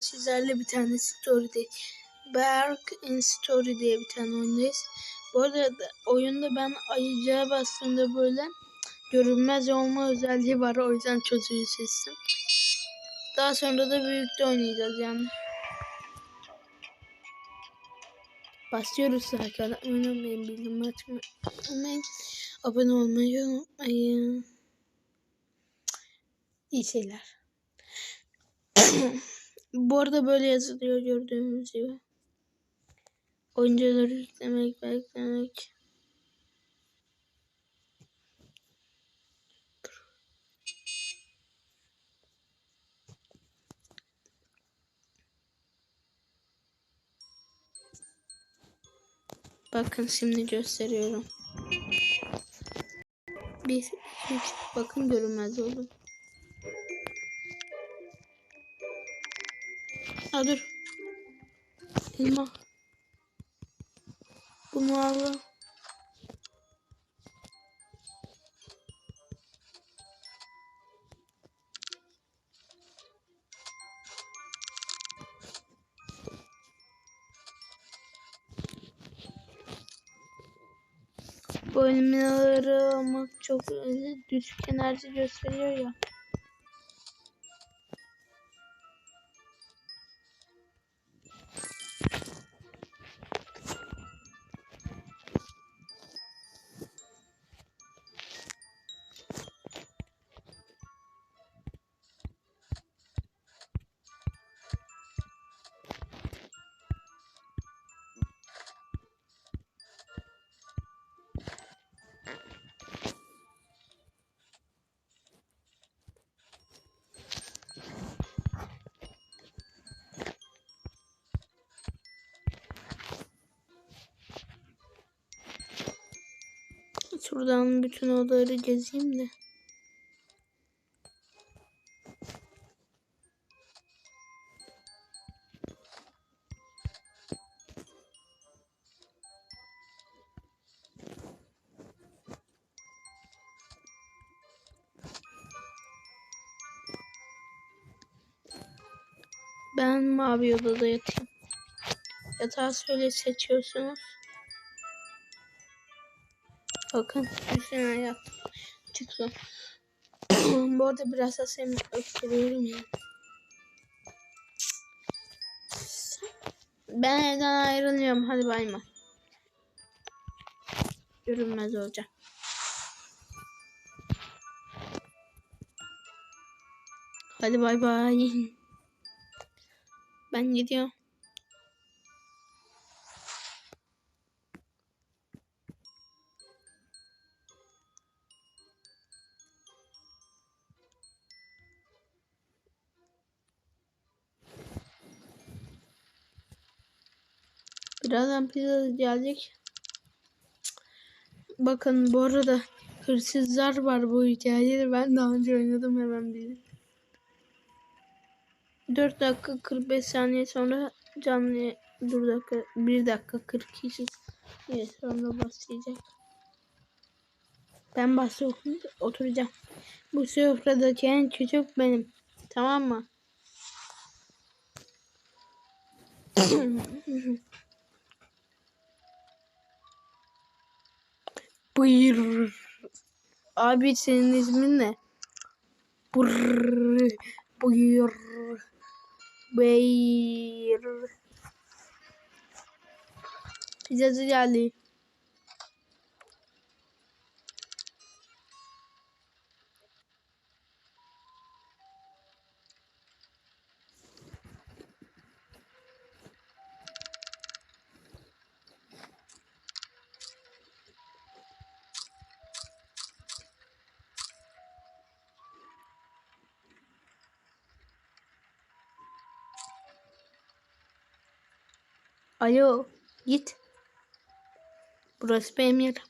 Sizlerle bir tane story değil. Berk in Story diye bir tane oyundayız. Bu arada oyunda ben ayıcağa bastığımda böyle görünmez olma özelliği var. O yüzden çocuğu seçtim. Daha sonra da büyükte oynayacağız yani. Başlıyoruz zaten. Oynamayın, bildirim açmayın. Abone olmayı unutmayın. İyi şeyler. Bu arada böyle yazılıyor gördüğünüz gibi. Oyuncuları yüklemek, beklemek. Bakın şimdi gösteriyorum. Bir, üç. Bakın görünmez oldu. Ha dur. Elma. Bunu al. Bu elmaları almak çok düşük enerji gösteriyor ya. Şuradan bütün odaları gezeyim de. Ben mavi odada yatayım. Yatağı söyle seçiyorsunuz. Bakın üstüne yaptım. Çıktı. Bu arada biraz da seni öksürüyorum ya. Ben evden ayrılıyorum. Hadi bay bay. Görünmez olacak. Hadi bay bay. Ben gidiyorum. Birazdan pizza gelecek. Bakın bu arada hırsızlar var bu hikayede. Ben daha önce oynadım hemen bilirim. 4 dakika 45 saniye sonra canlı 1 dakika 1 dakika 42 saniye sonra başlayacak. Ben başlıyorum oturacağım. Bu sofradaki en küçük benim. Tamam mı? Buyur. Abi senin ismin ne? Buyur. Buyur. Buyur. Pizzası geldi. Alo git. Burası benim yerim.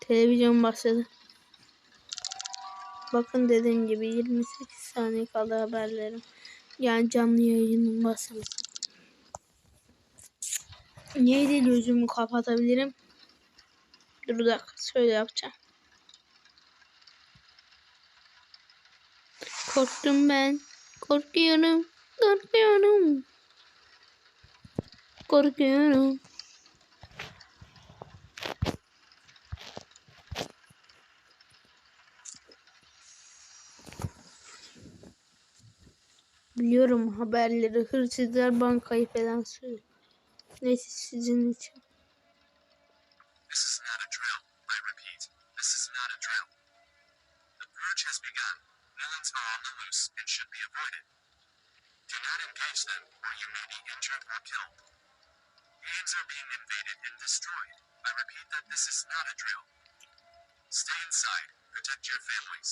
Televizyon başladı. Bakın dediğim gibi 28 saniye kaldı haberlerim. Yani canlı yayının başlaması. Neydi gözümü kapatabilirim? Dur dakika şöyle yapacağım. Korktum ben. Korkuyorum. Korkuyorum. Korkuyorum. Biliyorum haberleri. Hırsızlar bankayı falan söylüyor. Neyse sizin için. This is not a drill. Villains are on the loose and should be avoided. Do not engage them, or you may be injured or killed. Games are being invaded and destroyed. I repeat that this is not a drill. Stay inside. Protect your families.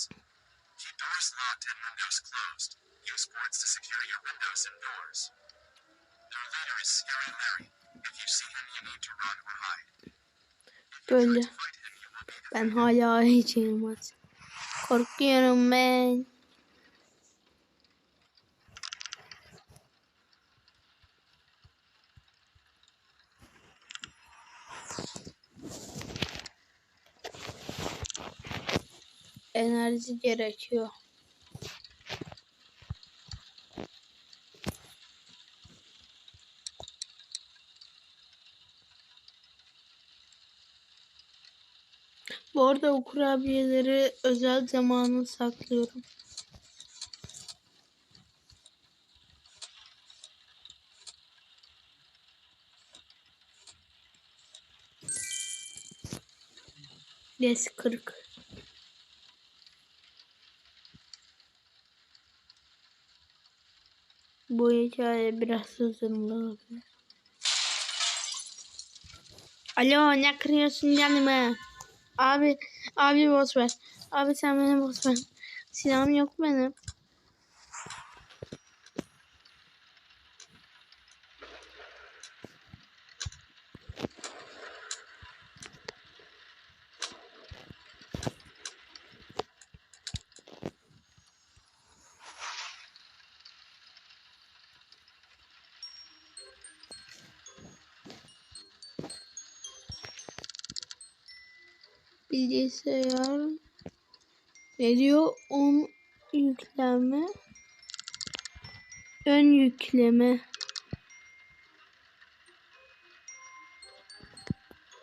Keep doors locked and windows closed. Use boards to secure your windows and doors. Their leader is Scary Larry. If you see him, you need to run or hide. Böyle. Fight him, you will be Ben hala hiçim Korkuyorum ben. Enerji gerekiyor. Bu arada o kurabiyeleri özel zamanı saklıyorum. Yes 40. Bu hikaye biraz uzun olabilir. Alo ne kırıyorsun canımı? Abi, abi boş ver. Abi sen beni boş ver. Silahım yok benim. Bilgisayar ne diyor? 10 yükleme ön yükleme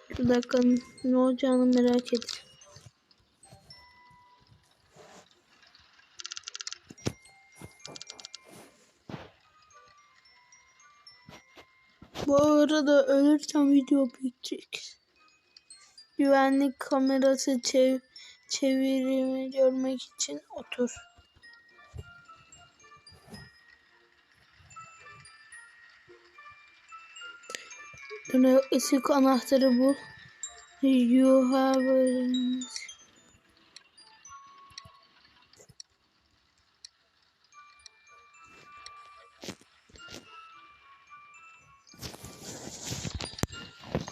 bir dakika ne olacağını merak ediyorum. Bu arada ölürsem video bitecek. Güvenlik kamerası çev çevirimi görmek için otur. Yine ışık anahtarı bul. You have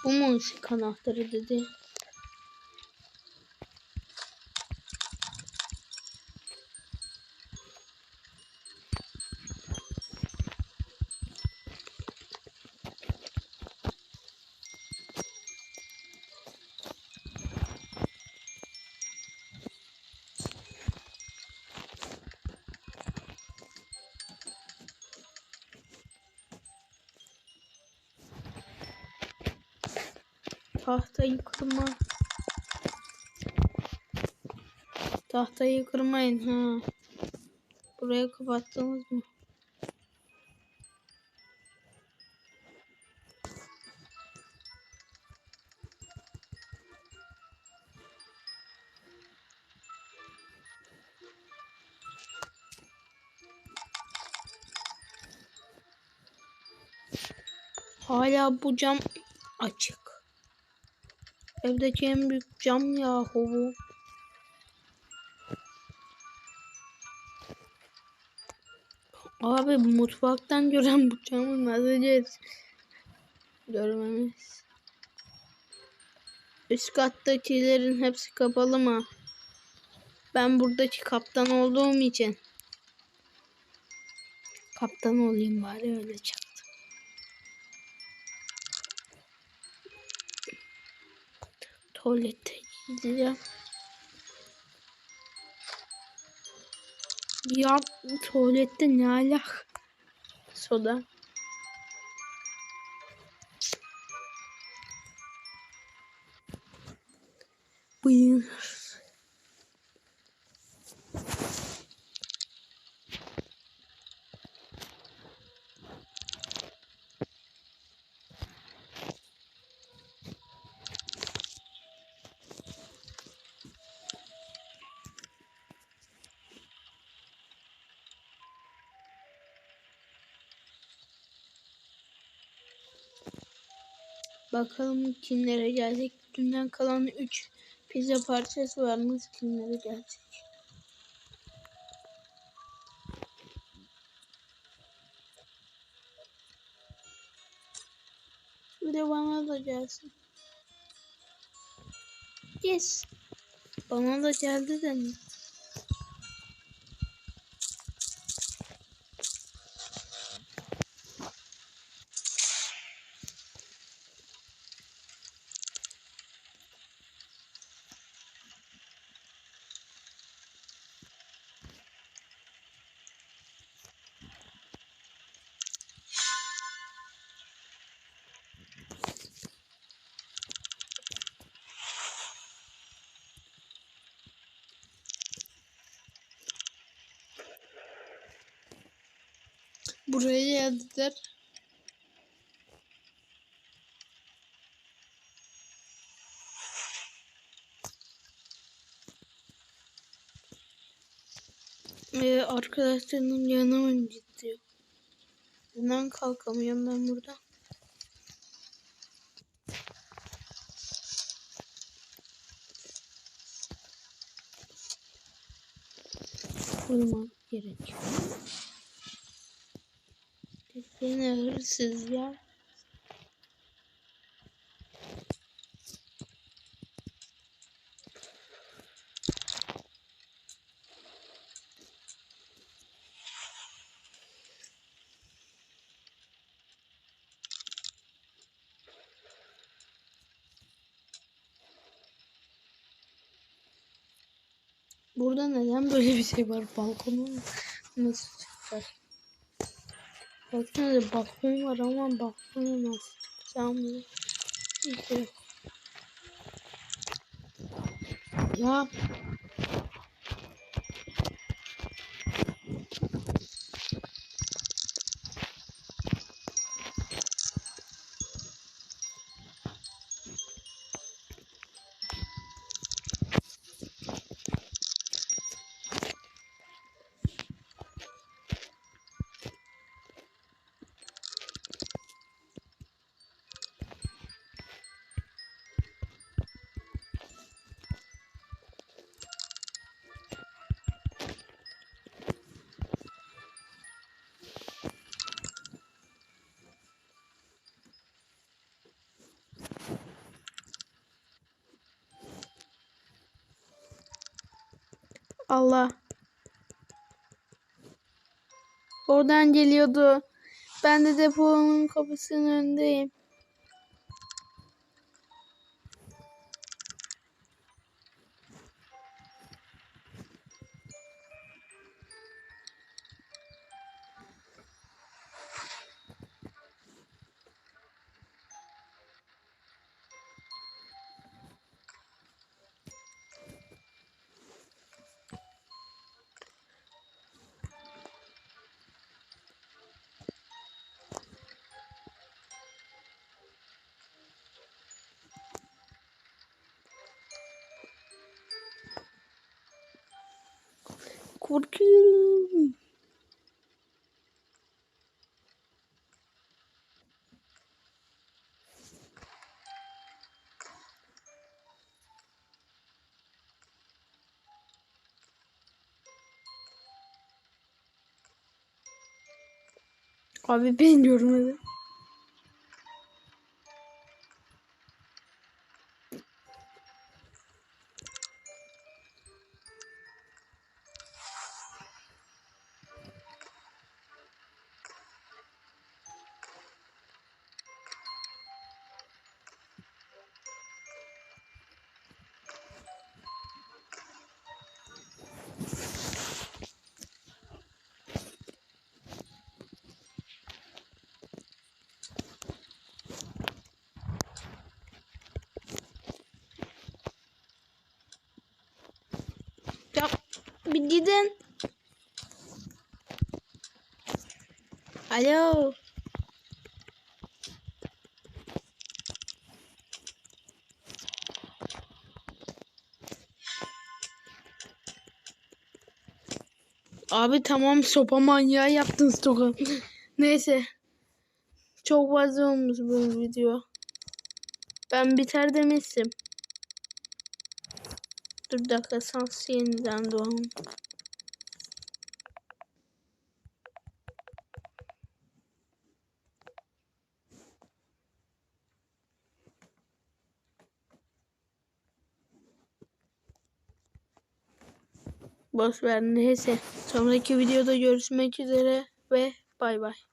Bu mu ışık anahtarı dedi? Tahtayı kırma. Tahtayı kırmayın ha. Buraya kapattınız mı? Hala bu cam açık. Evdeki en büyük cam yahu bu. Abi mutfaktan gören bu camı nasıl geç? Görmemiz. Üst kattakilerin hepsi kapalı mı? Ben buradaki kaptan olduğum için. Kaptan olayım bari öyle çaktım. Tuvalete gideceğim. Ya tuvalette ne alak? Soda. Buyur. Bakalım kimlere gelecek. Dünden kalan 3 pizza parçası varmış. Kimlere gelecek. Bir de bana da gelsin. Yes. Bana da geldi de? Buraya geldiler. Ee, arkadaşlarımın yanına mı gidiyor? Neden kalkamıyorum ben burada? Uyumam gerekiyor. Yine hırsız ya. Burada neden böyle bir şey var? Balkonun nasıl çıkacak? 我是宝葫芦的万宝葫芦小明，谢谢。呀！Allah. Oradan geliyordu. Ben de deponun kapısının önündeyim. Korkuyorum. Abi ben görmedim. Bir gidin. Alo. Abi tamam sopa manyağı yaptın stoka. Neyse. Çok fazla olmuş bu video. Ben biter demiştim. Dur bir dakika sans yeniden doğalım. Boş ver neyse. Sonraki videoda görüşmek üzere ve bay bay.